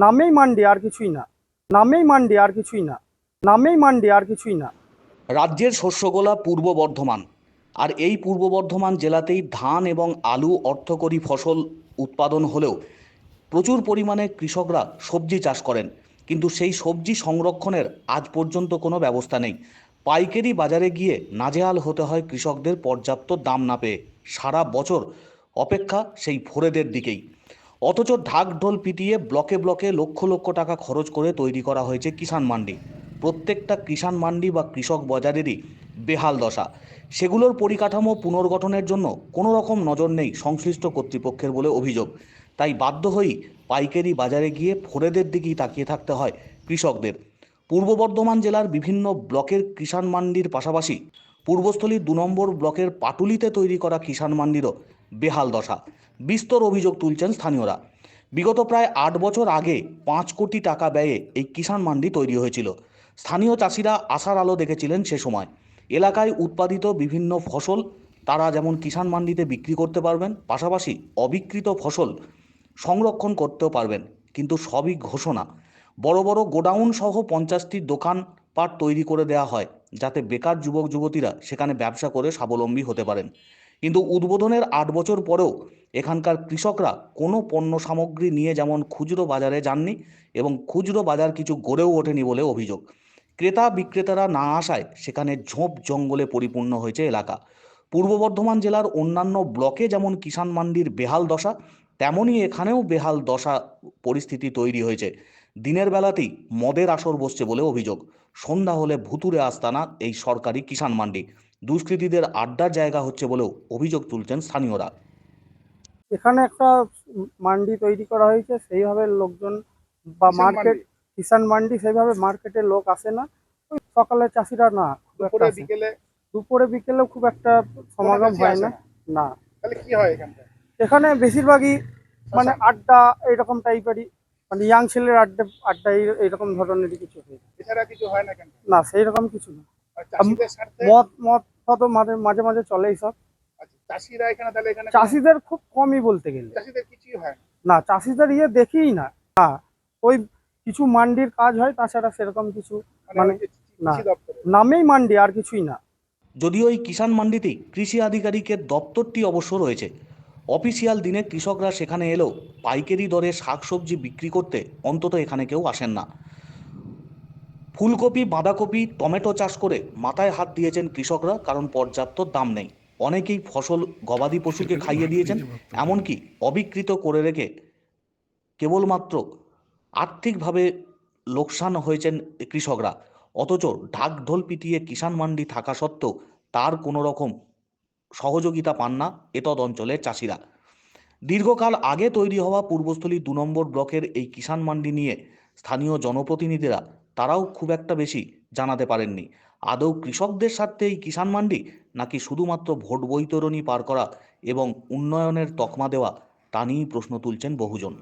নামেই মান্ডি আর কিছুই না। নামেই মান্ডি আর কিছুই না। নামেই মান্ডি আর কিছুই না। রাজ্যের শস্যগোলা পূর্ব বর্ধমান। আর এই পূর্ব বর্ধমান জেলাতেই ধান এবং আলু অর্থকরী ফসল উৎপাদন হলেও প্রচুর পরিমাণে কৃষকরা সবজি চাষ করেন। কিন্তু সেই সবজি সংরক্ষণের আজ পর্যন্ত কোনো ব্যবস্থা নেই। পাইকারি বাজারে গিয়ে নাজেহাল হতে হয় কৃষকদের পর্যাপ্ত দাম না পেয়ে। সারা বছর অপেক্ষা সেই ফোরেদের দিকেই। অথচ ঢাক ঢোল পিটিয়ে ব্লকে ব্লকে লক্ষ লক্ষ টাকা খরচ করে তৈরি করা হয়েছে কিষাণ মান্ডি। প্রত্যেকটা কিষাণ মান্ডি বা কৃষক বাজারেরই বেহাল দশা। সেগুলোর পরিকাঠামো পুনর্গঠনের জন্য কোনো রকম নজর নেই সংশ্লিষ্ট কর্তৃপক্ষের বলে অভিযোগ। তাই বাধ্য হয়েই পাইকারি বাজারে গিয়ে ফোরেদের দিকেই তাকিয়ে থাকতে হয় কৃষকদের। পূর্ব বর্ধমান জেলার বিভিন্ন ব্লকের কিষাণ মান্ডির পাশাপাশি পূর্বস্থলীর দু নম্বর ব্লকের পাটুলিতে তৈরি করা কিষাণ মান্ডিরও বেহাল দশা। বিস্তর অভিযোগ তুলছেন স্থানীয়রা। বিগত প্রায় আট বছর আগে পাঁচ কোটি টাকা ব্যয়ে এই কিষাণ মান্ডি তৈরি হয়েছিল। স্থানীয় চাষিরা আশার আলো দেখেছিলেন সে সময়। এলাকায় উৎপাদিত বিভিন্ন ফসল তারা যেমন কিষাণ মান্ডিতে বিক্রি করতে পারবেন, পাশাপাশি অবিকৃত ফসল সংরক্ষণ করতেও পারবেন, কিন্তু সবই ঘোষণা। বড় বড় গোডাউন সহ পঞ্চাশটি দোকান পাট তৈরি করে দেওয়া হয়, যাতে বেকার যুবক যুবতীরা সেখানে ব্যবসা করে স্বাবলম্বী হতে পারেন। কিন্তু উদ্বোধনের আট বছর পরেও এখানকার কৃষকরা কোনো পণ্য সামগ্রী নিয়ে যেমন খুচরো বাজারে যাননি এবং খুচরো বাজার কিছু গড়েও ওঠেনি বলে অভিযোগ। ক্রেতা বিক্রেতারা না আসায় সেখানে ঝোপ জঙ্গলে পরিপূর্ণ হয়েছে এলাকা। পূর্ব বর্ধমান জেলার অন্যান্য ব্লকে যেমন কিষাণ মান্ডির বেহাল দশা তেমনই এখানেও বেহাল দশা পরিস্থিতি তৈরি হয়েছে। দিনের বেলাতেই মদের আসর বসছে বলে অভিযোগ। সন্ধ্যা হলে ভুতুরে আস্তানা এই সরকারি কিষাণ মান্ডি। দুষ্কৃতীদের আড্ডার জায়গা হচ্ছে বলেও অভিযোগ তুলছেন স্থানীয়রা। এখানে একটা মান্ডি তৈরি করা হয়েছে সেইভাবে লোকজন বা মার্কেট? কিষাণ মান্ডি সেইভাবে মার্কেটে লোক আসে না। ওই সকালে চাষিরা না বিকেলে? দুপুরে বিকেলেও খুব একটা সমাগম হয় না। না। তাহলে কি হয় এখানটা এখানে বেশিরভাগই মানে আড্ডা এরকম টাইপেরই মানে ইয়াং ছেলের আড্ডা আড্ডা এই- এইরকম ধরনেরই কিছু হয় এছাড়া কিছু হয় না সেই রকম কিছু না। মদ মদ ফদ মাঝে মাঝে মাঝে চলে এইসব আচ্ছা, চাষিরা এখানে তাহলে এখানে চাষিদের খুব কমই বলতে গেলে। চাষিদের কিছুই হয় না? না চাষিদের ইয়ে দেখিই না। না ওই কিছু মান্ডির কাজ হয় তাছাড়া সেরকম কিছু মানে মানে না। নামেই মান্ডি আর কিছুই না। যদিও এই কিষাণ মান্ডিতেই কৃষি আধিকারিকের দপ্তরটি অবশ্য রয়েছে। অফিসিয়াল দিনে কৃষকরা সেখানে এলেও পাইকারি দরে শাকসবজি বিক্রি করতে অন্তত এখানে কেউ আসেন না। ফুলকপি বাঁধাকপি টমেটো চাষ করে মাথায় হাত দিয়েছেন কৃষকরা কারণ পর্যাপ্ত দাম নেই। অনেকেই ফসল গবাদি পশুকে খাইয়ে দিয়েছেন এমনকি অবিকৃত করে রেখে কেবলমাত্র আর্থিকভাবে লোকসান হয়েছেন কৃষকরা। অথচ ঢাক ঢোল পিটিয়ে কিষাণ মান্ডি থাকা সত্ত্বেও তার কোনো রকম সহযোগিতা পান না এতদ অঞ্চলের চাষিরা। দীর্ঘকাল আগে তৈরি হওয়া পূর্বস্থলী দু নম্বর ব্লকের এই কিষাণ মান্ডি নিয়ে স্থানীয় জনপ্রতিনিধিরা তারাও খুব একটা বেশি জানাতে পারেননি। আদৌ কৃষকদের স্বার্থে এই কিষাণ মান্ডি নাকি শুধুমাত্র ভোট বৈতরণী পার করা এবং উন্নয়নের তকমা দেওয়া তা নিয়েই প্রশ্ন তুলছেন বহুজন।